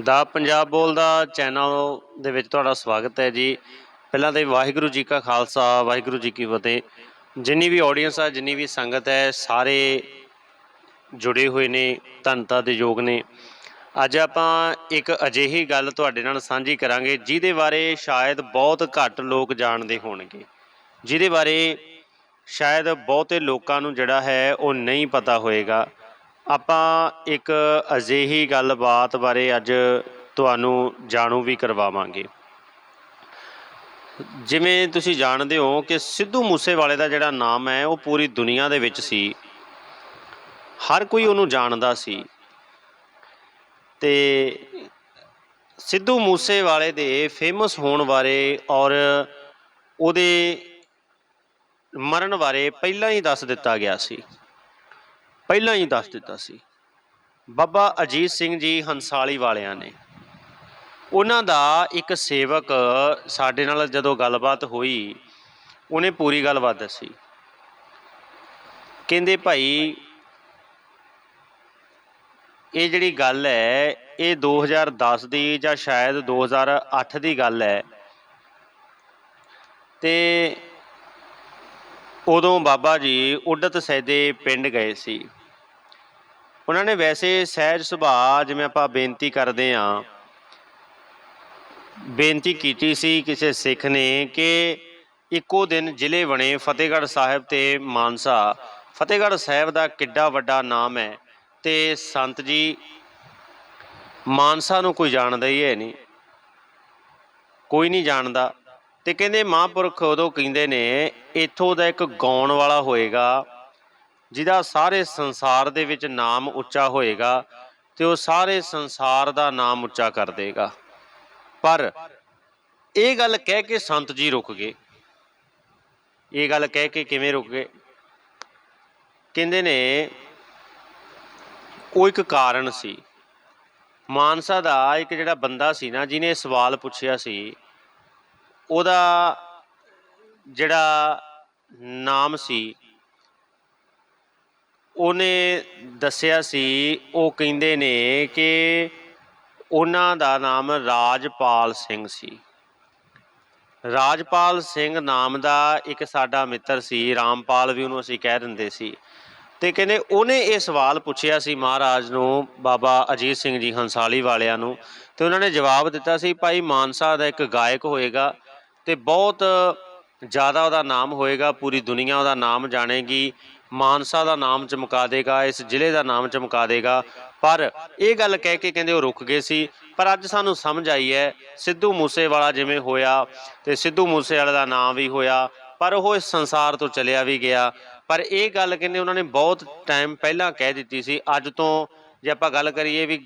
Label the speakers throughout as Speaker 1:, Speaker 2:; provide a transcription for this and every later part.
Speaker 1: ਦਾ ਪੰਜਾਬ ਬੋਲਦਾ ਚੈਨਲ ਦੇ ਵਿੱਚ ਤੁਹਾਡਾ ਸਵਾਗਤ ਹੈ ਜੀ। ਪਹਿਲਾਂ ਤੇ ਵਾਹਿਗੁਰੂ ਜੀ ਕਾ ਖਾਲਸਾ, ਵਾਹਿਗੁਰੂ ਜੀ ਕੀ ਫਤਿਹ। ਜਿੰਨੀ ਵੀ ਆਡੀਅנס ਆ, ਜਿੰਨੀ ਵੀ ਸੰਗਤ ਹੈ, ਸਾਰੇ ਜੁੜੇ ਹੋਏ ਨੇ ਧੰਨਤਾ ਦੇ ਯੋਗ ਨੇ। ਅੱਜ ਆਪਾਂ ਇੱਕ ਅਜਿਹੀ ਗੱਲ ਤੁਹਾਡੇ ਨਾਲ ਸਾਂਝੀ ਕਰਾਂਗੇ, ਜਿਹਦੇ ਬਾਰੇ ਸ਼ਾਇਦ ਬਹੁਤ ਘੱਟ ਲੋਕ ਜਾਣਦੇ ਹੋਣਗੇ। ਜਿਹਦੇ ਬਾਰੇ ਸ਼ਾਇਦ ਬਹੁਤੇ ਲੋਕਾਂ ਨੂੰ ਜਿਹੜਾ ਹੈ, ਉਹ ਨਹੀਂ ਪਤਾ ਹੋਏਗਾ। ਆਪਾਂ ਇੱਕ ਅਜਿਹੀ ਗੱਲਬਾਤ ਬਾਰੇ ਅੱਜ ਤੁਹਾਨੂੰ ਜਾਣੂ ਵੀ ਕਰਵਾਵਾਂਗੇ। ਜਿਵੇਂ ਤੁਸੀਂ ਜਾਣਦੇ ਹੋ ਕਿ ਸਿੱਧੂ ਮੂਸੇਵਾਲੇ ਦਾ ਜਿਹੜਾ ਨਾਮ ਹੈ, ਉਹ ਪੂਰੀ ਦੁਨੀਆ ਦੇ ਵਿੱਚ ਸੀ। ਹਰ ਕੋਈ ਉਹਨੂੰ ਜਾਣਦਾ ਸੀ। ਤੇ ਸਿੱਧੂ ਮੂਸੇਵਾਲੇ ਦੇ ਫੇਮਸ ਹੋਣ ਬਾਰੇ ਔਰ ਉਹਦੇ ਮਰਨ ਬਾਰੇ ਪਹਿਲਾਂ ਹੀ ਦੱਸ ਦਿੱਤਾ ਗਿਆ ਸੀ। ਪਹਿਲਾਂ ਹੀ ਦੱਸ ਦਿੱਤਾ ਸੀ। ਬਾਬਾ ਅਜੀਤ ਸਿੰਘ ਜੀ ਹੰਸਾਲੀ ਵਾਲਿਆਂ ਨੇ। ਉਹਨਾਂ ਦਾ ਇੱਕ ਸੇਵਕ ਸਾਡੇ ਨਾਲ ਜਦੋਂ ਗੱਲਬਾਤ ਹੋਈ, ਉਹਨੇ ਪੂਰੀ ਗੱਲਬਾਤ ਦੱਸੀ। ਕਹਿੰਦੇ ਭਾਈ, ਇਹ ਜਿਹੜੀ ਗੱਲ ਹੈ, ਇਹ 2010 ਦੀ ਜਾਂ ਸ਼ਾਇਦ 2008 ਦੀ ਗੱਲ ਹੈ। ਤੇ ਉਦੋਂ ਬਾਬਾ ਜੀ ਉਡਤ ਸੈਦੇ ਪਿੰਡ ਗਏ ਸੀ। ਉਹਨਾਂ ਨੇ ਵੈਸੇ ਸਹਿਜ ਸੁਭਾਅ ਜਿਵੇਂ ਆਪਾਂ ਬੇਨਤੀ ਕਰਦੇ ਆਂ ਬੇਨਤੀ ਕੀਤੀ ਸੀ ਕਿਸੇ ਸਿੱਖ ਨੇ ਕਿ ਇੱਕੋ ਦਿਨ ਜ਼ਿਲ੍ਹੇ ਬਣੇ ਫਤਿਹਗੜ੍ਹ ਸਾਹਿਬ ਤੇ ਮਾਨਸਾ। ਫਤਿਹਗੜ੍ਹ ਸਾਹਿਬ ਦਾ ਕਿੱਡਾ ਵੱਡਾ ਨਾਮ ਹੈ ਤੇ ਸੰਤ ਜੀ ਮਾਨਸਾ ਨੂੰ ਕੋਈ ਜਾਣਦਾ ਹੀ ਹੈ ਨਹੀਂ। ਕੋਈ ਨਹੀਂ ਜਾਣਦਾ। ਤੇ ਕਹਿੰਦੇ ਮਹਾਂਪੁਰਖ ਉਦੋਂ ਕਹਿੰਦੇ ਨੇ, ਇੱਥੋਂ ਦਾ ਇੱਕ ਗਾਉਣ ਵਾਲਾ ਹੋਏਗਾ। ਜਿਹਦਾ ਸਾਰੇ ਸੰਸਾਰ ਦੇ ਵਿੱਚ ਨਾਮ ਉੱਚਾ ਹੋਏਗਾ ਤੇ ਉਹ ਸਾਰੇ ਸੰਸਾਰ ਦਾ ਨਾਮ ਉੱਚਾ ਕਰ ਦੇਗਾ। ਪਰ ਇਹ ਗੱਲ ਕਹਿ ਕੇ ਸੰਤ ਜੀ ਰੁਕ ਗਏ। ਇਹ ਗੱਲ ਕਹਿ ਕੇ ਕਿਵੇਂ ਰੁਕ ਗਏ? ਕਹਿੰਦੇ ਨੇ, ਉਹ ਇੱਕ ਕਾਰਨ ਸੀ। ਮਾਨਸਾ ਦਾ ਇੱਕ ਜਿਹੜਾ ਬੰਦਾ ਸੀ ਨਾ, ਜਿਹਨੇ ਸਵਾਲ ਪੁੱਛਿਆ ਸੀ, ਉਹਦਾ ਜਿਹੜਾ ਨਾਮ ਸੀ ਉਹਨੇ ਦੱਸਿਆ ਸੀ, ਉਹ ਕਹਿੰਦੇ ਨੇ ਕਿ ਉਹਨਾਂ ਦਾ ਨਾਮ ਰਾਜਪਾਲ ਸਿੰਘ ਸੀ। ਰਾਜਪਾਲ ਸਿੰਘ ਨਾਮ ਦਾ ਇੱਕ ਸਾਡਾ ਮਿੱਤਰ ਸੀ, ਰਾਮਪਾਲ ਵੀ ਉਹਨੂੰ ਅਸੀਂ ਕਹਿ ਦਿੰਦੇ ਸੀ। ਤੇ ਕਹਿੰਦੇ ਉਹਨੇ ਇਹ ਸਵਾਲ ਪੁੱਛਿਆ ਸੀ ਮਹਾਰਾਜ ਨੂੰ, ਬਾਬਾ ਅਜੀਤ ਸਿੰਘ ਜੀ ਹੰਸਾਲੀ ਵਾਲਿਆਂ ਨੂੰ, ਤੇ ਉਹਨਾਂ ਨੇ ਜਵਾਬ ਦਿੱਤਾ ਸੀ, ਭਾਈ ਮਾਨਸਾ ਦਾ ਇੱਕ ਗਾਇਕ ਹੋਏਗਾ ਤੇ ਬਹੁਤ ਜ਼ਿਆਦਾ ਉਹਦਾ ਨਾਮ ਹੋਏਗਾ, ਪੂਰੀ ਦੁਨੀਆ ਉਹਦਾ ਨਾਮ ਜਾਣੇਗੀ, ਮਾਨਸਾ ਦਾ ਨਾਮ ਚਮਕਾ ਦੇਗਾ, ਇਸ ਜ਼ਿਲ੍ਹੇ ਦਾ ਨਾਮ ਚਮਕਾ ਦੇਗਾ। ਪਰ ਇਹ ਗੱਲ ਕਹਿ ਕੇ ਕਹਿੰਦੇ ਉਹ ਰੁਕ ਗਏ ਸੀ। ਪਰ ਅੱਜ ਸਾਨੂੰ ਸਮਝ ਆਈ ਹੈ, ਸਿੱਧੂ ਮੂਸੇਵਾਲਾ ਜਿਵੇਂ ਹੋਇਆ ਤੇ ਸਿੱਧੂ ਮੂਸੇਵਾਲੇ ਦਾ ਨਾਮ ਵੀ ਹੋਇਆ, ਪਰ ਉਹ ਇਸ ਸੰਸਾਰ ਤੋਂ ਚਲਿਆ ਵੀ ਗਿਆ। ਪਰ ਇਹ ਗੱਲ ਕਹਿੰਦੇ ਉਹਨਾਂ ਨੇ ਬਹੁਤ ਟਾਈਮ ਪਹਿਲਾਂ ਕਹਿ ਦਿੱਤੀ ਸੀ, ਅੱਜ ਤੋਂ ਜੇ ਆਪਾਂ ਗੱਲ ਕਰੀਏ ਵੀ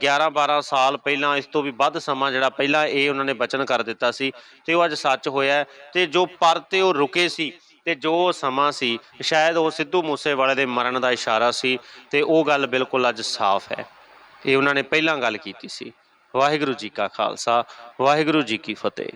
Speaker 1: 11 12 ਸਾਲ ਪਹਿਲਾਂ, ਇਸ ਤੋਂ ਵੀ ਵੱਧ ਸਮਾਂ ਜਿਹੜਾ ਪਹਿਲਾਂ ਇਹ ਉਹਨਾਂ ਨੇ ਬਚਨ ਕਰ ਦਿੱਤਾ ਸੀ ਤੇ ਉਹ ਅੱਜ ਸੱਚ ਹੋਇਆ ਹੈ ਤੇ ਜੋ ਪਰ ਤੇ ਉਹ ਰੁਕੇ ਸੀ ਤੇ ਜੋ ਸਮਾਂ ਸੀ, ਸ਼ਾਇਦ ਉਹ ਸਿੱਧੂ ਮੂਸੇਵਾਲੇ ਦੇ ਮਰਨ ਦਾ ਇਸ਼ਾਰਾ ਸੀ ਤੇ ਉਹ ਗੱਲ ਬਿਲਕੁਲ ਅੱਜ ਸਾਫ਼ ਹੈ। ਇਹ ਉਹਨਾਂ ਨੇ ਪਹਿਲਾਂ ਗੱਲ ਕੀਤੀ ਸੀ। ਵਾਹਿਗੁਰੂ ਜੀ ਕਾ ਖਾਲਸਾ, ਵਾਹਿਗੁਰੂ ਜੀ ਕੀ ਫਤਿਹ।